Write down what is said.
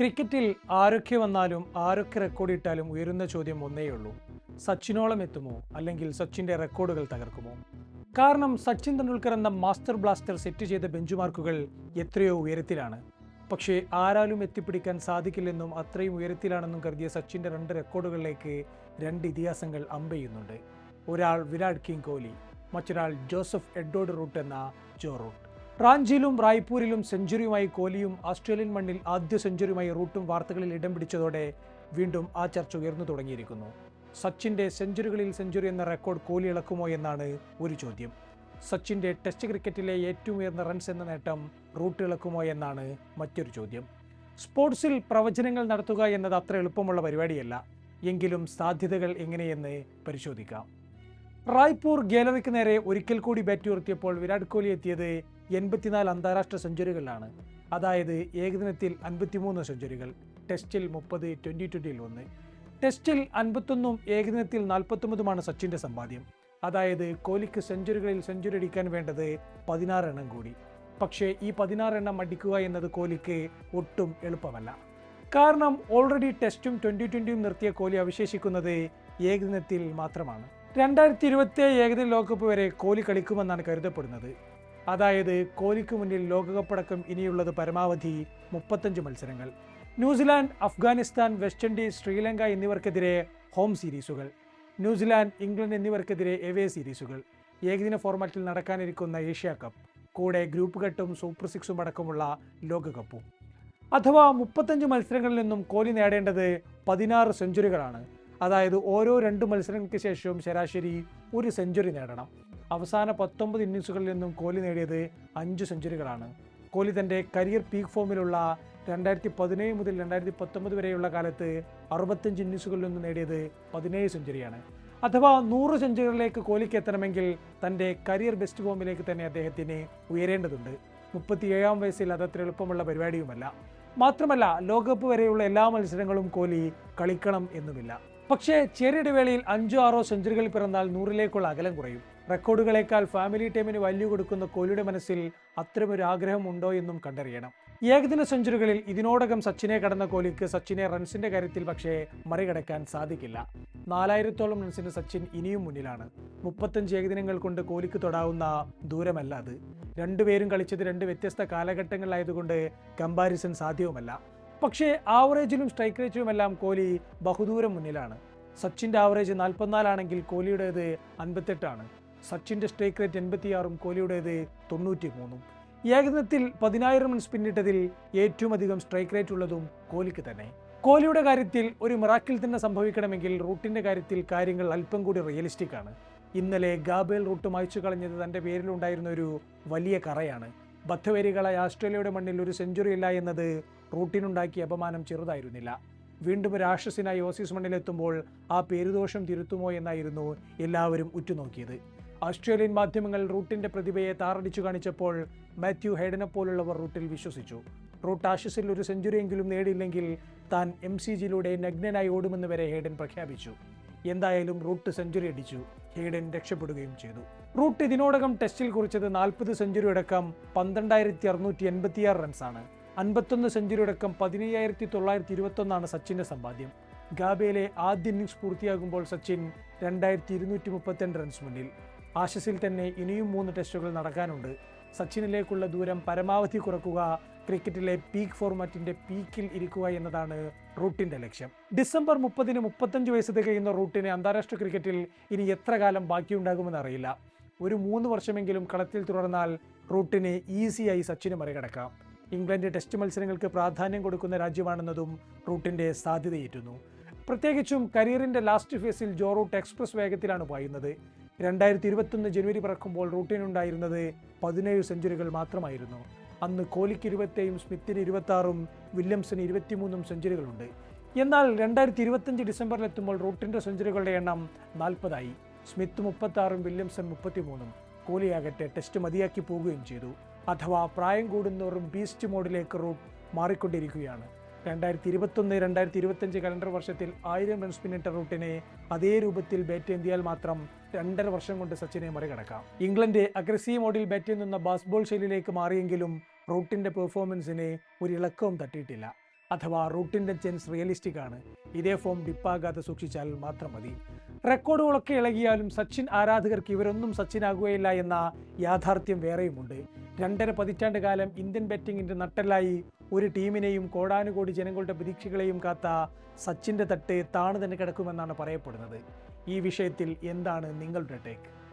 ക്രിക്കറ്റിൽ ആരൊക്കെ വന്നാലും ആരൊക്കെ റെക്കോർഡിട്ടാലും ഉയരുന്ന ചോദ്യം ഒന്നേയുള്ളൂ. സച്ചിനോളം എത്തുമോ? അല്ലെങ്കിൽ സച്ചിന്റെ റെക്കോർഡുകൾ തകർക്കുമോ? കാരണം സച്ചിൻ തെണ്ടുൽക്കർ എന്ന മാസ്റ്റർ ബ്ലാസ്റ്റർ സെറ്റ് ചെയ്ത ബെഞ്ചുമാർക്കുകൾ എത്രയോ ഉയരത്തിലാണ്. പക്ഷേ ആരാലും എത്തിപ്പിടിക്കാൻ സാധിക്കില്ലെന്നും അത്രയും ഉയരത്തിലാണെന്നും കരുതിയ സച്ചിന്റെ രണ്ട് റെക്കോർഡുകളിലേക്ക് രണ്ട് ഇതിഹാസങ്ങൾ അമ്പെയ്യുന്നുണ്ട്. ഒരാൾ വിരാട് കിങ് കോഹ്ലി മറ്റൊരാൾ ജോസഫ് എഡ്വേർഡ് റൂട്ട് എന്ന ജോ റൂട്ട്. റാഞ്ചിയിലും റായ്പൂരിലും സെഞ്ചുറിയുമായി കോഹ്ലിയും ഓസ്ട്രേലിയൻ മണ്ണിൽ ആദ്യ സെഞ്ചുറിയുമായി റൂട്ടും വാർത്തകളിൽ ഇടം പിടിച്ചതോടെ വീണ്ടും ആ ചർച്ച ഉയർന്നു തുടങ്ങിയിരിക്കുന്നു. സച്ചിന്റെ സെഞ്ചുറികളിൽ സെഞ്ചുറി എന്ന റെക്കോർഡ് കോഹ്ലി ഇളക്കുമോ എന്നാണ് ഒരു ചോദ്യം. സച്ചിന്റെ ടെസ്റ്റ് ക്രിക്കറ്റിലെ ഏറ്റവും ഉയർന്ന റൺസ് എന്ന നേട്ടം റൂട്ട് ഇളക്കുമോ എന്നാണ് മറ്റൊരു ചോദ്യം. സ്പോർട്സിൽ പ്രവചനങ്ങൾ നടത്തുക എന്നത് അത്ര എളുപ്പമുള്ള പരിപാടിയല്ല. എങ്കിലും സാധ്യതകൾ എങ്ങനെയെന്ന് പരിശോധിക്കാം. റായ്പൂർ ഗാലറിക്ക് നേരെ ഒരിക്കൽ കൂടി ബാറ്റ് ഉയർത്തിയപ്പോൾ വിരാട് കോഹ്ലി എത്തിയത് എൺപത്തിനാല് അന്താരാഷ്ട്ര സെഞ്ചുറികളിലാണ്. അതായത് ഏകദിനത്തിൽ അൻപത്തിമൂന്ന് സെഞ്ചുറികൾ ടെസ്റ്റിൽ മുപ്പത് ട്വന്റി ട്വന്റിയിൽ ഒന്ന്. ടെസ്റ്റിൽ അൻപത്തൊന്നും ഏകദിനത്തിൽ നാൽപ്പത്തൊമ്പതുമാണ് സച്ചിന്റെ സമ്പാദ്യം. അതായത് കോഹ്ലിക്ക് സെഞ്ചുറികളിൽ സെഞ്ചുറി അടിക്കാൻ വേണ്ടത് പതിനാറ് എണ്ണം കൂടി. പക്ഷേ ഈ പതിനാറ് എണ്ണം അടിക്കുക എന്നത് കോഹ്ലിക്ക് ഒട്ടും എളുപ്പമല്ല. കാരണം ഓൾറെഡി ടെസ്റ്റും ട്വന്റി ട്വന്റിയും നിർത്തിയ കോഹ്ലി അവശേഷിക്കുന്നത് ഏകദിനത്തിൽ മാത്രമാണ്. രണ്ടായിരത്തി ഇരുപത്തി ഏകദിന ലോകകപ്പ് വരെ കോഹ്ലി കളിക്കുമെന്നാണ് കരുതപ്പെടുന്നത്. അതായത് കോഹ്ലിക്ക് മുന്നിൽ ലോകകപ്പടക്കം ഇനിയുള്ളത് പരമാവധി മുപ്പത്തഞ്ച് മത്സരങ്ങൾ. New Zealand Afghanistan West Indies Sri Lanka എന്നിവർക്കെതിരെ home സീരീസുകൾ. ന്യൂസിലാൻഡ് ഇംഗ്ലണ്ട് എന്നിവർക്കെതിരെ എവേ സീരീസുകൾ. ഏകദിന ഫോർമാറ്റിൽ നടക്കാനിരിക്കുന്ന ഏഷ്യ കപ്പ് കൂടെ ഗ്രൂപ്പ് ഘട്ടും സൂപ്പർ സിക്സും അടക്കമുള്ള ലോകകപ്പും. അഥവാ മുപ്പത്തഞ്ച് മത്സരങ്ങളിൽ നിന്നും കോഹ്ലി നേടേണ്ടത് പതിനാറ് സെഞ്ചുറികളാണ്. അതായത് ഓരോ രണ്ട് മത്സരങ്ങൾക്ക് ശേഷവും ശരാശരി ഒരു സെഞ്ചുറി നേടണം. അവസാന പത്തൊമ്പത് ഇന്നിങ്സുകളിൽ നിന്നും കോഹ്ലി നേടിയത് അഞ്ച് സെഞ്ചുറികളാണ്. കോഹ്ലി തന്റെ കരിയർ പീക്ക് ഫോമിലുള്ള രണ്ടായിരത്തി പതിനേഴ് മുതൽ രണ്ടായിരത്തി പത്തൊമ്പത് വരെയുള്ള കാലത്ത് അറുപത്തഞ്ച് ഇന്നിങ്സുകളിൽ നിന്നും നേടിയത് പതിനേഴ് സെഞ്ചുറിയാണ്. അഥവാ നൂറ് സെഞ്ചുറികളിലേക്ക് കോഹ്ലിക്ക് എത്തണമെങ്കിൽ തന്റെ കരിയർ ബെസ്റ്റ് ഫോമിലേക്ക് തന്നെ അദ്ദേഹത്തിന് ഉയരേണ്ടതുണ്ട്. മുപ്പത്തിയേഴാം വയസ്സിൽ അതത്ര എളുപ്പമുള്ള പരിപാടിയുമല്ല. മാത്രമല്ല ലോകകപ്പ് വരെയുള്ള എല്ലാ മത്സരങ്ങളും കോഹ്ലി കളിക്കണം എന്നുമില്ല. പക്ഷേ ചെറിയിടവേളയിൽ അഞ്ചോ ആറോ സെഞ്ചുറികൾ പിറന്നാൽ നൂറിലേക്കുള്ള അകലം കുറയും. റെക്കോർഡുകളേക്കാൾ ഫാമിലി ടീമിന് വാല്യൂ കൊടുക്കുന്ന കോഹ്ലിയുടെ മനസ്സിൽ അത്തരമൊരു ആഗ്രഹമുണ്ടോ എന്നും കണ്ടറിയണം. ഏകദിന സെഞ്ചുറികളിൽ ഇതിനോടകം സച്ചിനെ കടന്ന കോഹ്ലിക്ക് സച്ചിനെ റൺസിന്റെ കാര്യത്തിൽ പക്ഷേ മറികടക്കാൻ സാധിക്കില്ല. നാലായിരത്തോളം റൺസിന് സച്ചിൻ ഇനിയും മുന്നിലാണ്. മുപ്പത്തഞ്ച് ഏകദിനങ്ങൾ കൊണ്ട് കോഹ്ലിക്ക് തൊടാവുന്ന ദൂരമല്ല അത്. രണ്ടുപേരും കളിച്ചത് രണ്ട് വ്യത്യസ്ത കാലഘട്ടങ്ങളിലായതുകൊണ്ട് കമ്പാരിസൺ സാധ്യവുമല്ല. പക്ഷേ ആവറേജിലും സ്ട്രൈക്ക് റേറ്റിലുമെല്ലാം കോഹ്ലി ബഹുദൂരം മുന്നിലാണ്. സച്ചിന്റെ ആവറേജ് നാൽപ്പത്തിനാലാണെങ്കിൽ കോഹ്ലിയുടേത് അൻപത്തെട്ടാണ് സച്ചിന്റെ സ്ട്രൈക്ക് റേറ്റ് എൺപത്തിയാറും കോഹ്ലിയുടേത് തൊണ്ണൂറ്റി മൂന്നും ഏകദിനത്തിൽ പതിനായിരം റൺസ് പിന്നിട്ടതിൽ ഏറ്റവും അധികം സ്ട്രൈക്ക് റേറ്റ് ഉള്ളതും കോഹ്ലിക്ക് തന്നെ. കോഹ്ലിയുടെ കാര്യത്തിൽ ഒരു മിറാക്കിൽ തന്നെ സംഭവിക്കണമെങ്കിൽ റൂട്ടിന്റെ കാര്യത്തിൽ കാര്യങ്ങൾ അല്പം കൂടി റിയലിസ്റ്റിക് ആണ്. ഇന്നലെ ഗാബേൽ റൂട്ട് മായ്ച്ചു കളഞ്ഞത് തന്റെ പേരിലുണ്ടായിരുന്ന ഒരു വലിയ കറയാണ്. ബദ്ധവേരികളായ ആസ്ട്രേലിയയുടെ മണ്ണിൽ ഒരു സെഞ്ചുറി ഇല്ല എന്നത് റൂട്ടിനുണ്ടാക്കിയ അപമാനം ചെറുതായിരുന്നില്ല. വീണ്ടും ഒരു ആശ്വസിനായി ഓസീസ് മണ്ണിലെത്തുമ്പോൾ ആ പേരുദോഷം തിരുത്തുമോ എന്നായിരുന്നു എല്ലാവരും ഉറ്റുനോക്കിയത്. ഓസ്ട്രേലിയൻ മാധ്യമങ്ങൾ റൂട്ടിന്റെ പ്രതിഭയെ താറടിച്ചു കാണിച്ചപ്പോൾ മാത്യു ഹേഡനെ പോലുള്ളവർ റൂട്ടിൽ വിശ്വസിച്ചു. റൂട്ട് ആഷസിൽ ഒരു സെഞ്ചുറിയെങ്കിലും നേടിയില്ലെങ്കിൽ താൻ എം സി ജിയിലൂടെ നഗ്നനായി ഓടുമെന്ന് വരെ ഹേഡൻ പ്രഖ്യാപിച്ചു. എന്തായാലും റൂട്ട് സെഞ്ചുറി അടിച്ചു. ഹേഡൻ രക്ഷപ്പെടുകയും ചെയ്തു. റൂട്ട് ഇതിനോടകം ടെസ്റ്റിൽ കുറിച്ചത് നാൽപ്പത് സെഞ്ചുറി അടക്കം പന്ത്രണ്ടായിരത്തി അറുന്നൂറ്റി എൺപത്തിയാറ് റൺസാണ്. അൻപത്തൊന്ന് സെഞ്ചുറി അടക്കം പതിനയ്യായിരത്തി തൊള്ളായിരത്തി ഇരുപത്തൊന്നാണ് സച്ചിന്റെ സമ്പാദ്യം. ഗാബയിലെ ആദ്യ ഇന്നിംഗ്സ് പൂർത്തിയാകുമ്പോൾ സച്ചിൻ രണ്ടായിരത്തി ഇരുന്നൂറ്റി മുപ്പത്തിരണ്ട് റൺസ് മുന്നിൽ. ആശസിൽ തന്നെ ഇനിയും മൂന്ന് ടെസ്റ്റുകൾ നടക്കാനുണ്ട്. സച്ചിനിലേക്കുള്ള ദൂരം പരമാവധി കുറക്കുക ക്രിക്കറ്റിലെ പീക്ക് ഫോർമാറ്റിന്റെ പീക്കിൽ ഇരിക്കുക എന്നതാണ് റൂട്ടിന്റെ ലക്ഷ്യം. ഡിസംബർ മുപ്പതിന് മുപ്പത്തഞ്ച് വയസ്സ് തികയുന്ന റൂട്ടിന് അന്താരാഷ്ട്ര ക്രിക്കറ്റിൽ ഇനി എത്ര കാലം ബാക്കിയുണ്ടാകുമെന്ന് അറിയില്ല. ഒരു മൂന്ന് വർഷമെങ്കിലും കളത്തിൽ തുടർന്നാൽ റൂട്ടിനെ ഈസിയായി സച്ചിന് മറികടക്കാം. ഇംഗ്ലണ്ട് ടെസ്റ്റ് മത്സരങ്ങൾക്ക് പ്രാധാന്യം കൊടുക്കുന്ന രാജ്യമാണെന്നതും റൂട്ടിന്റെ സാധ്യതയേറ്റുന്നു. പ്രത്യേകിച്ചും കരിയറിന്റെ ലാസ്റ്റ് ഫേസിൽ ജോറൂട്ട് എക്സ്പ്രസ് വേഗത്തിലാണ് പായുന്നത്. രണ്ടായിരത്തി ഇരുപത്തൊന്ന് ജനുവരി പിറക്കുമ്പോൾ റൂട്ടിനുണ്ടായിരുന്നത് പതിനേഴ് സെഞ്ചുറികൾ മാത്രമായിരുന്നു. അന്ന് കോഹ്ലിക്ക് ഇരുപത്തേഴും സ്മിത്തിന് ഇരുപത്താറും വില്യംസിന് ഇരുപത്തിമൂന്നും സെഞ്ചുറികളുണ്ട്. എന്നാൽ രണ്ടായിരത്തി ഇരുപത്തഞ്ച് ഡിസംബറിലെത്തുമ്പോൾ റൂട്ടിന്റെ സെഞ്ചുറികളുടെ എണ്ണം നാൽപ്പതായി. സ്മിത്ത് മുപ്പത്താറും വില്യംസൺ മുപ്പത്തിമൂന്നും കോഹ്ലിയാകട്ടെ ടെസ്റ്റ് മതിയാക്കി പോവുകയും ചെയ്തു. അഥവാ പ്രായം കൂടുന്നവരും ബീസ്റ്റ് മോഡിലേക്ക് റൂട്ട് മാറിക്കൊണ്ടിരിക്കുകയാണ്. രണ്ടായിരത്തി ഇരുപത്തൊന്ന് രണ്ടായിരത്തി ഇരുപത്തഞ്ച് കലണ്ടർ വർഷത്തിൽ ആയിരം റൺസ് പിന്നിട്ട റൂട്ടിനെ അതേ രൂപത്തിൽ ബാറ്റ് ചെയ്താൽ മാത്രം രണ്ടര വർഷം കൊണ്ട് സച്ചിനെ മറികടക്കാം. ഇംഗ്ലണ്ട് അഗ്രസീവ് മോഡിൽ ബാറ്റ് ചെയ്യുന്ന ബാസ്ബോൾ ശൈലിയിലേക്ക് മാറിയെങ്കിലും റൂട്ടിന്റെ പെർഫോമൻസിനെ ഒരു ഇളക്കവും തട്ടിയിട്ടില്ല. അഥവാ റൂട്ടിന്റെ ചെൻസ് റിയലിസ്റ്റിക് ആണ്. ഇതേ ഫോം ഡിപ്പാകാതെ സൂക്ഷിച്ചാൽ മാത്രം മതി. റെക്കോർഡുകളൊക്കെ ഇളകിയാലും സച്ചിൻ ആരാധകർക്ക് ഇവരൊന്നും സച്ചിനാകുകയില്ല എന്ന യാഥാർത്ഥ്യം വേറെയുമുണ്ട്. രണ്ടര പതിറ്റാണ്ട് കാലം ഇന്ത്യൻ ബാറ്റിങ്ങിന്റെ നട്ടലായി ഒരു ടീമിനെയും കോടാനുകോടി ജനങ്ങളുടെ പ്രതീക്ഷകളെയും കാത്ത സച്ചിന്റെ തട്ട് താണു തന്നെ കിടക്കുമെന്നാണ് പറയപ്പെടുന്നത്. ഈ വിഷയത്തിൽ എന്താണ് നിങ്ങളുടെ ടേക്ക്?